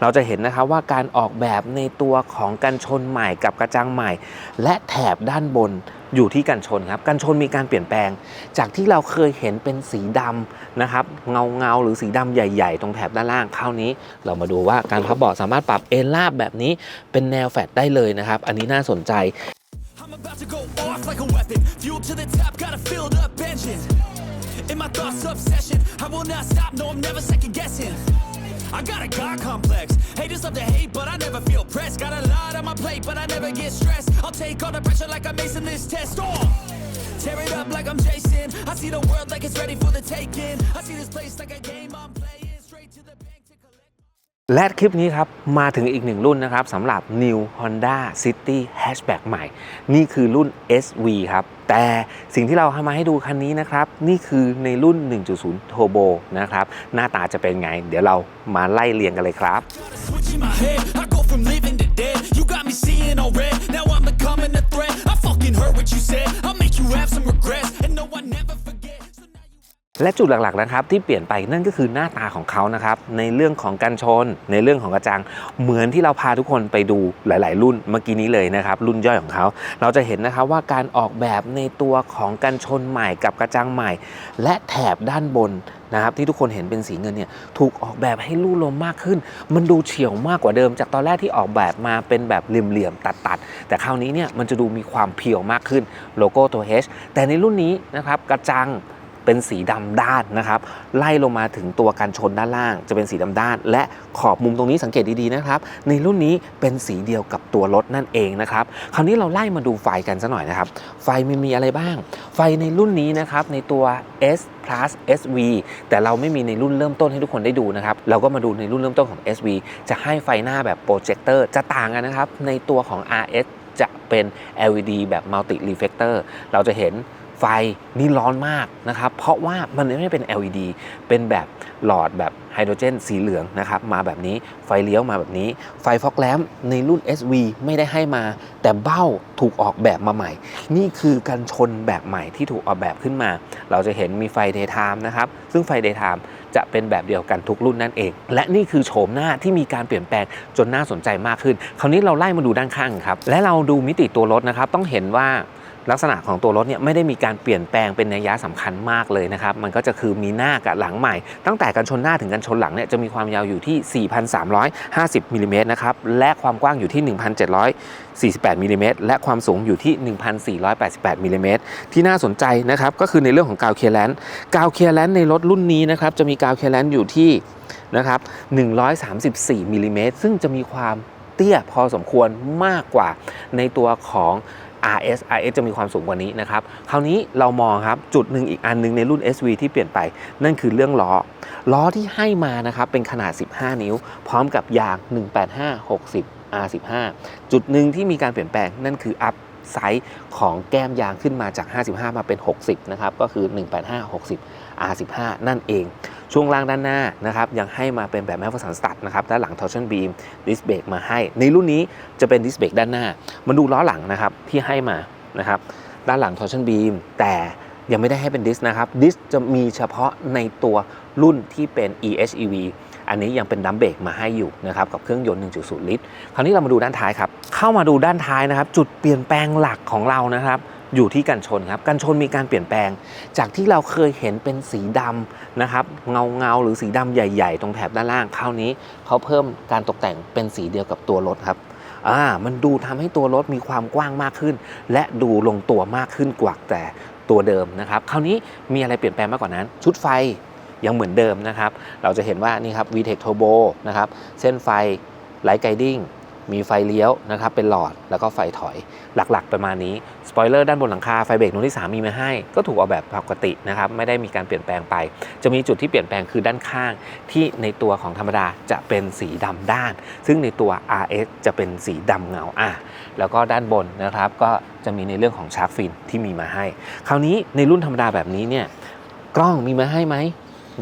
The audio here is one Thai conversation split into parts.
เราจะเห็นนะครับว่าการออกแบบในตัวของกันชนใหม่กับกระจังใหม่ และแถบด้านบนอยู่ที่กันชนครับ กันชนมีการเปลี่ยนแปลง จากที่เราเคยเห็นเป็นสีดำนะครับเงาเงาๆหรือสีดำใหญ่ ๆ ตรงแถบด้านล่างคราวนี้ เรามาดูว่าการพับเบาะสามารถปรับเอนลาบแบบนี้เป็นแนวแฟลตได้เลยนะครับ อันนี้น่าสนใจ about to go off like a weapon. Fuel to the top, got a filled up engine. In my thoughts, obsession. I will not stop, no, I'm never second guessing. I got a God complex. Haters love to hate, but I never feel pressed. Got a lot on my plate, but I never get stressed. I'll take all the pressure like I'm acing this test. Oh! Tear it up like I'm Jason. I see the world like it's ready for the taking. I see this place like a game I'm playing. และคลิปนี้ครับ มาถึงอีกหนึ่งรุ่นนะครับสำหรับ New Honda City Hatchback ใหม่ นี่คือรุ่น SV ครับ แต่สิ่งที่เราทำมาให้ดูคันนี้นะครับ นี่คือในรุ่น 1.0 Turbo นะครับ หน้าตาจะเป็นไง เดี๋ยวเรามาไล่เรียงกันเลยครับ และจุดหลักๆนะครับที่เปลี่ยนไปนั่นก็คือหน้าตาของเขานะครับในเรื่องของการชน ในเรื่องของกระจัง เหมือนที่เราพาทุกคนไปดูหลาย ๆ รุ่นเมื่อกี้นี้เลยนะครับรุ่นย่อยของเขา เราจะเห็นนะครับว่าการออกแบบในตัวของการชนใหม่กับกระจังใหม่ และแถบด้านบนนะครับที่ทุกคนเห็นเป็นสีเงินเนี่ยถูกออกแบบให้ลู่ลมมากขึ้น มันดูเฉียวมากกว่าเดิม จากตอนแรกที่ออกแบบมาเป็นแบบเหลี่ยมๆตัดๆแต่คราวนี้เนี่ยมันจะดูมีความเพียวมากขึ้นโลโก้ตัว H แต่ในรุ่นนี้นะครับกระจัง เป็นสีดำด้านนะครับไล่ลงมาถึงตัวกันชนด้านล่าง จะเป็นสีดำด้าน และขอบมุมตรงนี้สังเกตดีๆนะครับ ในรุ่นนี้เป็นสีเดียวกับตัวรถนั่นเองนะครับคราวนี้เราไล่มาดูไฟกันสักหน่อยนะครับ ไฟมันมีอะไรบ้าง ไฟในรุ่นนี้นะครับในตัว S plus SV แต่เราไม่มีในรุ่นเริ่มต้นให้ทุกคนได้ดูนะครับ เราก็มาดูในรุ่นเริ่มต้นของ SV จะให้ไฟหน้าแบบโปรเจคเตอร์จะต่างกันนะครับ ในตัวของ RS จะเป็น LED แบบ multi reflector เราจะเห็น ไฟนี่ร้อนมากนะครับ เพราะว่ามันไม่เป็น LED เป็นแบบหลอดแบบไฮโดรเจนสีเหลืองนะครับมาแบบนี้ไฟเลี้ยวมาแบบนี้ ไฟฟอกแลมป์ในรุ่น SV ไม่ได้ให้มา แต่เบ้าถูกออกแบบมาใหม่ นี่คือการชนแบบใหม่ที่ถูกออกแบบขึ้นมา เราจะเห็นมีไฟ daytime นะครับ ซึ่งไฟ daytime จะเป็นแบบเดียวกันทุกรุ่นนั่นเอง และนี่คือโฉมหน้าที่มีการเปลี่ยนแปลงจนน่าสนใจมากขึ้น คราวนี้เราไล่มาดูด้านข้างครับและเราดูมิติตัวรถนะครับต้องเห็นว่า ลักษณะของตัวรถเนี่ยไม่ได้มีการเปลี่ยนแปลงเป็นนัยยะสำคัญมากเลยนะครับ มันก็จะคือมีหน้ากับหลังใหม่ ตั้งแต่กันชนหน้าถึงกันชนหลังเนี่ยจะมีความยาวอยู่ที่ 4,350มิลลิเมตรนะครับ และความกว้างอยู่ที่ 1,748มิลลิเมตรและความสูงอยู่ที่ 1,488มิลลิเมตรที่น่าสนใจนะครับก็คือในเรื่องของกาวเคียร์แลนด์กาวเคียร์แลนด์ในรถรุ่นนี้นะครับจะมีกาวเคียร์แลนด์อยู่ที่นะครับ134มิลลิเมตรซึ่งจะมีความเตี้ยพอสมควรมากกว่าในตัวของ RS RS จะมีความสูงกว่านี้นะครับ คราวนี้เรามองครับจุดหนึ่งอีกอันหนึงในรุ่น SV ที่เปลี่ยนไป นั่นคือเรื่องล้อ ล้อที่ให้มานะครับเป็นขนาด 15 นิ้ว พร้อมกับยาง 185 60 R15 จุดหนึ่งที่มีการเปลี่ยนแปลงนั่นคืออัพไซส์ของแก้มยางขึ้นมาจาก 55 มาเป็น 60 นะครับ ก็คือ 185 60 R15 นั่นเอง ช่วงล่างด้านหน้านะครับยังให้มาเป็นแบบแมฟสันสตัดนะครับด้านหลัง torsion beam disc brake มาให้ ในรุ่นนี้จะเป็น disc brake ด้านหน้ามาดูล้อหลังนะครับที่ให้มานะครับด้านหลัง torsion beam แต่ยังไม่ได้ให้เป็นดิสนะครับดิสจะมีเฉพาะในตัวรุ่นที่เป็น EHEV อันนี้ยังเป็นดัมเบรกมาให้อยู่นะครับกับเครื่องยนต์ 1.0 ลิตร คราวนี้เรามาดูด้านท้ายครับ เข้ามาดูด้านท้ายนะครับ จุดเปลี่ยนแปลงหลักของเรานะครับ อยู่ที่กันชนครับกันชนมีการเปลี่ยนแปลง จากที่เราเคยเห็นเป็นสีดำนะครับเงาเงาหรือสีดำใหญ่ ๆ ตรงแถบด้านล่างคราวนี้เขาเพิ่มการตกแต่งเป็นสีเดียวกับตัวรถครับอ่ามันดูทำให้ตัวรถมีความกว้างมากขึ้น และดูลงตัวมากขึ้นกว่าแต่ตัวเดิมนะครับคราวนี้มีอะไรเปลี่ยนแปลงมากกว่านั้น ชุดไฟยังเหมือนเดิมนะครับ เราจะเห็นว่านี่ครับ VTEC Turbo นะครับ เส้นไฟ Light Guiding มีไฟเลี้ยวนะครับเป็นหลอดแล้วก็ไฟถอยหลักๆ ประมาณนี้สปอยเลอร์ด้านบนหลังคาไฟเบรกนุ่นที่ 3 มีมาให้ ก็ถูกออกแบบปกตินะครับไม่ได้มีการเปลี่ยนแปลงไป จะมีจุดที่เปลี่ยนแปลงคือด้านข้าง ที่ในตัวของธรรมดาจะเป็นสีดำด้าน ซึ่งในตัว RS จะเป็นสีดำเงาอะแล้วก็ด้านบนนะครับก็จะมีในเรื่องของชาร์กฟินที่มีมาให้ คราวนี้ในรุ่นธรรมดาแบบนี้เนี่ยกล้องมีมาให้ไหม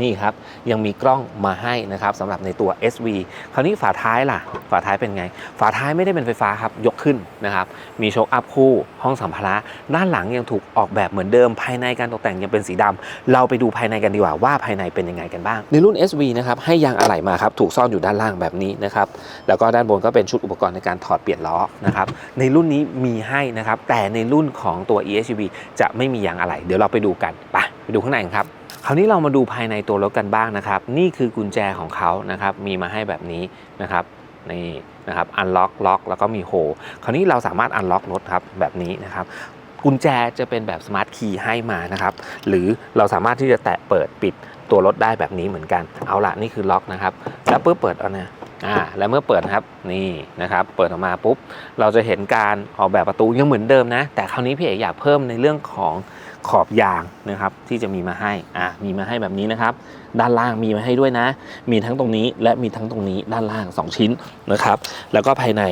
นี่ครับ ยังมีกล้องมาให้นะครับสำหรับในตัว SV คราวนี้ฝาท้ายล่ะ ฝาท้ายเป็นไง ฝาท้ายไม่ได้เป็นไฟฟ้าครับ ยกขึ้นนะครับ มีโชคอัพคู่ ห้องสัมภาระ ด้านหลังยังถูกออกแบบเหมือนเดิม ภายในการตกแต่งยังเป็นสีดำเราไปดูภายในกันดีกว่าว่าภายในเป็นยังไงกันบ้าง ในรุ่น SV นะครับให้ยางอะไหล่มาครับถูกซ่อนอยู่ด้านล่างแบบนี้นะครับ แล้วก็ด้านบนก็เป็นชุดอุปกรณ์ในการถอดเปลี่ยนล้อนะครับในรุ่นนี้มีให้นะครับแต่ในรุ่นของตัว EHV จะไม่มียางอะไหล่เดี๋ยวเราไปดูกันไปไปดูข้างในกันครับ คราวนี้เรามาดูภายในตัวรถกันบ้างนะครับ นี่คือกุญแจของเขานะครับ มีมาให้แบบนี้นะครับนี่นะครับอันล็อกล็อกแล้วก็มีโฮคราวนี้เราสามารถอันล็อกรถครับแบบนี้นะครับ กุญแจจะเป็นแบบสมาร์ทคีย์ให้มานะครับ หรือเราสามารถที่จะแตะเปิดปิดตัวรถได้แบบนี้เหมือนกัน เอาละนี่คือล็อกนะครับ แล้วปุ๊บเปิดเอานะอ่าแล้วเมื่อเปิดครับนี่นะครับ เปิดออกมาปุ๊บ เราจะเห็นการออกแบบประตูยังเหมือนเดิมนะ แต่คราวนี้พี่เอกอยากเพิ่มในเรื่องของ ขอบยางนะครับที่จะมีมาให้อ่ามีมาให้แบบนี้นะครับ ด้านล่างมีมาให้ด้วยนะ มีทั้งตรงนี้และมีทั้งตรงนี้ด้านล่าง 2 ชิ้นนะครับ แล้วก็ภายใน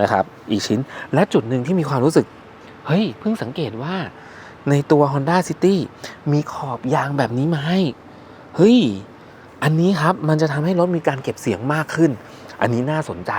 นะครับอีกชิ้นและจุดหนึ่งที่มีความรู้สึก เฮ้ย เพิ่งสังเกตว่าในตัว Honda City มีขอบยางแบบนี้มาให้ เฮ้ย อันนี้ครับมันจะทำให้รถมีการเก็บเสียงมากขึ้น อันนี้น่าสนใจ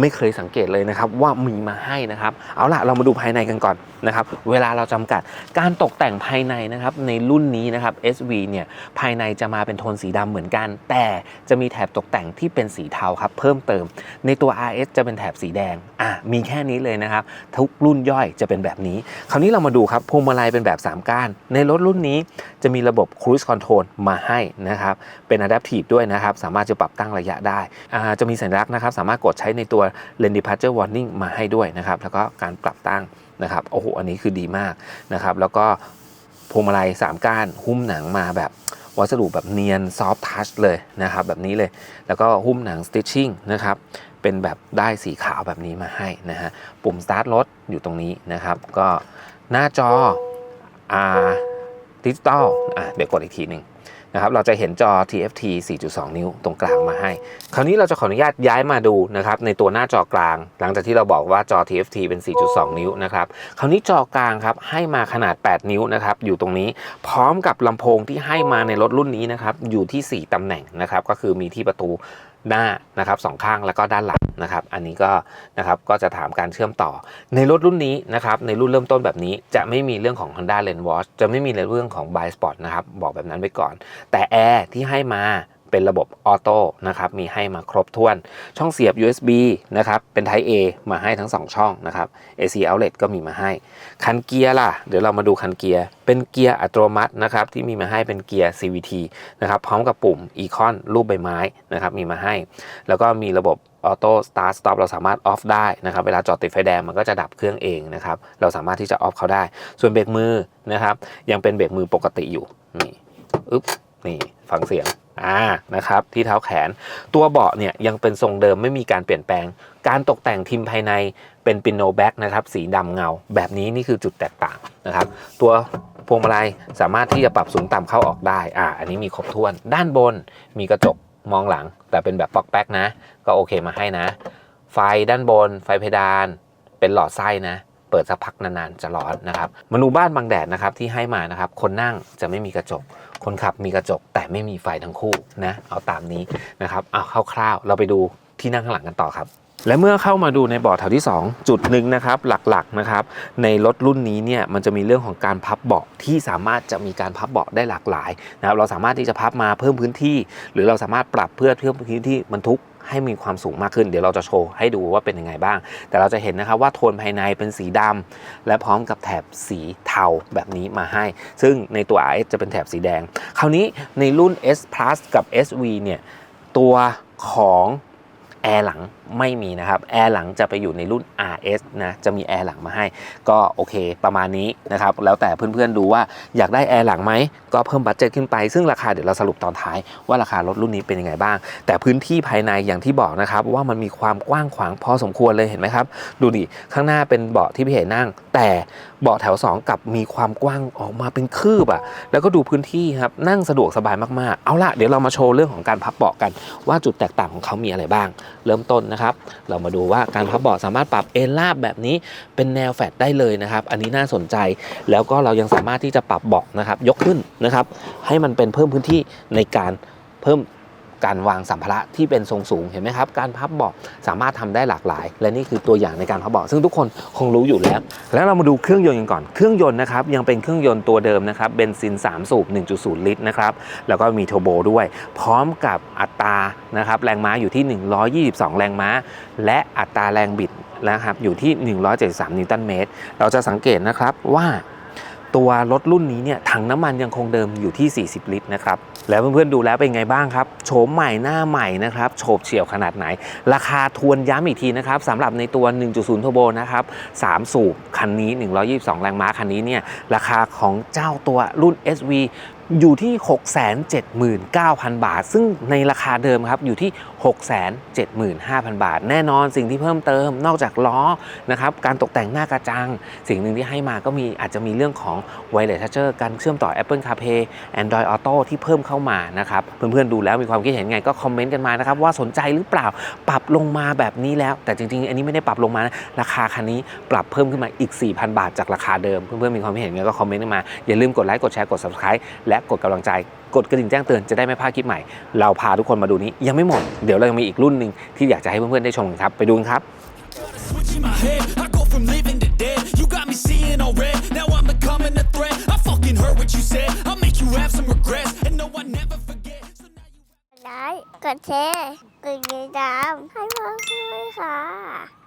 ไม่เคยสังเกตเลยนะครับว่ามีมาให้นะครับ เอาล่ะเรามาดูภายในกันก่อนนะครับ เวลาเราจำกัดการตกแต่งภายในนะครับในรุ่นนี้นะครับ SV เนี่ยภายในจะมาเป็นโทนสีดำเหมือนกัน แต่จะมีแถบตกแต่งที่เป็นสีเทาครับเพิ่มเติม ในตัว RS จะเป็นแถบสีแดงอะมีแค่นี้เลยนะครับทุกรุ่นย่อยจะเป็นแบบนี้ คราวนี้เรามาดูครับพวงมาลัยเป็นแบบ 3 ก้าน ในรถรุ่นนี้จะมีระบบ Cruise Control มาให้นะครับเป็น Adaptive ด้วยนะครับ สามารถจะปรับตั้งระยะได้อ่าจะมีสัญลักนะครับสามารถกดใช้ในตัว Lane Departure Warning มาให้ด้วยนะครับแล้วก็การปรับตั้งนะครับโอ้โหอันนี้คือดีมากนะครับแล้วก็พวงมาลัย3ก้านหุ้มหนังมาแบบวัสดุแบบเนียนซอฟทัชเลยนะครับแบบนี้เลยแล้วก็หุ้มหนัง Stitching นะครับเป็นแบบได้สีขาวแบบนี้มาให้นะฮะปุ่ม start รถอยู่ตรงนี้นะครับ ก็หน้าจออ่าดิจิตอลอะเดี๋ยวกดอีกทีหนึ่ง นะครับเราจะเห็นจอ TFT 4.2 นิ้วตรงกลางมาให้ คราวนี้เราจะขออนุญาตย้ายมาดูนะครับในตัวหน้าจอกลาง หลังจากที่เราบอกว่าจอ TFT เป็น 4.2 นิ้วนะครับคราวนี้จอกลางครับให้มาขนาด 8 นิ้วนะครับอยู่ตรงนี้พร้อมกับลำโพงที่ให้มาในรถรุ่นนี้นะครับอยู่ที่ 4ตำแหน่งนะครับก็คือมีที่ประตู หน้านะครับสองข้างแล้วก็ด้านหลังนะครับ อันนี้ก็นะครับก็จะถามการเชื่อมต่อ ในรถรุ่นนี้นะครับในรุ่นเริ่มต้นแบบนี้จะไม่มีเรื่องของ Honda Lane Watch จะไม่มีในเรื่องของ b i Spot นะครับบอกแบบนั้นไว้ก่อน แต่แอร์ที่ให้มา เป็นระบบออโต้นะครับมีให้มาครบถ้วน ช่องเสียบ USB นะครับเป็น Type A มาให้ทั้ง 2 ช่องนะครับ AC outlet ก็มีมาให้ คันเกียร์ล่ะ เดี๋ยวเรามาดูคันเกียร์ เป็นเกียร์อัตโนมัตินะครับที่มีมาให้เป็นเกียร์ CVT นะครับพร้อมกับปุ่ม Econ รูปใบไม้นะครับมีมาให้ แล้วก็มีระบบออโต้สตาร์ทสต็อปเราสามารถออฟได้นะครับ เวลาจอดติดไฟแดงมันก็จะดับเครื่องเองนะครับ เราสามารถที่จะออฟเขาได้ ส่วนเบรกมือนะครับ ยังเป็นเบรกมือปกติอยู่ นี่ อึ๊บ นี่ ฟังเสียง อ่านะครับที่เท้าแขน ตัวเบาะเนี่ยยังเป็นทรงเดิมไม่มีการเปลี่ยนแปลง การตกแต่งทิมภายในเป็นปิโนแบ็กนะครับสีดำเงา แบบนี้นี่คือจุดแตกต่างนะครับ ตัวพวงมาลัยสามารถที่จะปรับสูงต่ำเข้าออกได้อ่าอันนี้มีครบถ้วน ด้านบนมีกระจกมองหลัง แต่เป็นแบบปอกแป๊กนะ ก็โอเคมาให้นะ ไฟด้านบน ไฟเพดาน เป็นหลอดไส้นะเปิดสักพักนานๆจะร้อนนะครับมาดูบ้านบางแดดนะครับที่ให้มานะครับ คนนั่งจะไม่มีกระจก คนขับมีกระจกแต่ไม่มีไฟทั้งคู่นะเอาตามนี้นะครับเอาคร่าวๆเราไปดูที่นั่งข้างหลังกันต่อครับและเมื่อเข้ามาดูในเบาะแถวที่ 2 จุดหนึ่งนะครับหลักๆนะครับในรถรุ่นนี้เนี่ยมันจะมีเรื่องของการพับเบาะที่สามารถจะมีการพับเบาะได้หลากหลายนะครับเราสามารถที่จะพับมาเพิ่มพื้นที่ หรือเราสามารถปรับเพื่อเพิ่มพื้นที่บรรทุก ให้มีความสูงมากขึ้น เดี๋ยวเราจะโชว์ให้ดูว่าเป็นยังไงบ้าง แต่เราจะเห็นนะครับว่าโทนภายในเป็นสีดำและพร้อมกับแถบสีเทาแบบนี้มาให้ ซึ่งในตัว RS จะเป็นแถบสีแดง คราวนี้ในรุ่น S Plus กับ SV เนี่ยตัวของแอร์หลัง ไม่มีนะครับแอร์หลังจะไปอยู่ในรุ่น RS นะจะมีแอร์หลังมาให้ ก็โอเคประมาณนี้นะครับแล้วแต่เพื่อนๆดูว่าอยากได้แอร์หลังไหมก็เพิ่มบัตเจ็ตขึ้นไปซึ่งราคาเดี๋ยวเราสรุปตอนท้ายว่าราคารถรุ่นนี้เป็นยังไงบ้าง แต่พื้นที่ภายในอย่างที่บอกนะครับว่ามันมีความกว้างขวางพอสมควรเลยเห็นไหมครับ ดูดิข้างหน้าเป็นเบาะที่พี่เห็นนั่ง แต่เบาะแถว 2กับมีความกว้างออกมาเป็นคืบอะแล้วก็ดูพื้นที่ครับนั่งสะดวกสบายมากๆเอาล่ะเดี๋ยวเรามาโชว์เรื่องของการพับเบาะกัน ว่าจุดแตกต่างของเขามีอะไรบ้าง เริ่มต้นนะครับนะครับ เรามาดูว่าการพับเบาะสามารถปรับเอนราบแบบนี้เป็นแนวแฟตได้เลยนะครับ อันนี้น่าสนใจ แล้วก็เรายังสามารถที่จะปรับเบาะนะครับ ยกขึ้นนะครับ ให้มันเป็นเพิ่มพื้นที่ในการเพิ่ม การวางสัมภาระที่เป็นทรงสูงเห็นไหมครับ การพับเบาะสามารถทำได้หลากหลาย และนี่คือตัวอย่างในการพับเบาะซึ่งทุกคนคงรู้อยู่แล้ว แล้วเรามาดูเครื่องยนต์กันก่อนเครื่องยนต์นะครับยังเป็นเครื่องยนต์ตัวเดิมนะครับเบนซิน 3 สูบ 1.0 ลิตรนะครับแล้วก็มีเทอร์โบด้วย พร้อมกับอัตรานะครับแรงม้าอยู่ที่ 122 แรงม้า และอัตราแรงบิดนะครับอยู่ที่ 173 นิวตันเมตร เราจะสังเกตนะครับว่า ตัวรถรุ่นนี้เนี่ยถังน้ำมันยังคงเดิมอยู่ที่ 40 ลิตรนะครับแล้วเพื่อนๆดูแล้วเป็นไงบ้างครับโฉมใหม่หน้าใหม่นะครับโฉบเฉี่ยวขนาดไหน ราคาทวนย้ำอีกทีนะครับสำหรับในตัว 1.0 Turbo นะครับ 3 สูบคันนี้ 122 แรงม้าคันนี้เนี่ยราคาของเจ้าตัวรุ่น SV อยู่ที่ 679,000 บาท ซึ่งในราคาเดิมครับอยู่ที่ 675,000 บาท แน่นอนสิ่งที่เพิ่มเติมนอกจากล้อนะครับการตกแต่งหน้ากระจัง สิ่งหนึ่งที่ให้มาก็มีอาจจะมีเรื่องของ Wireless Charger การเชื่อมต่อ Apple CarPlay Android Auto ที่เพิ่มเข้ามานะครับเพื่อนๆดูแล้วมีความคิดเห็นไงก็คอมเมนต์กันมานะครับว่าสนใจหรือเปล่าปรับลงมาแบบนี้แล้ว แต่จริงๆ อันนี้ไม่ได้ปรับลงมานะราคาคันนี้ปรับเพิ่มขึ้นมาอีก 4,000 บาทจากราคาเดิมเพื่อนๆมีความคิดเห็นไงก็คอมเมนต์กันมาอย่าลืมกดไลค์กดแชร์กด Subscribe และกดกำลังใจ กดกระดิ่งแจ้งเตือนจะได้ไม่พลาดคลิปใหม่ เราพาทุกคนมาดูนี้ยังไม่หมด เดี๋ยวเรายังมีอีกรุ่นหนึ่งที่อยากจะให้เพื่อนๆได้ชมครับ ไปดูกันครับ ไลค์กดแชร์กดติดตามให้พ่อด้วยค่ะ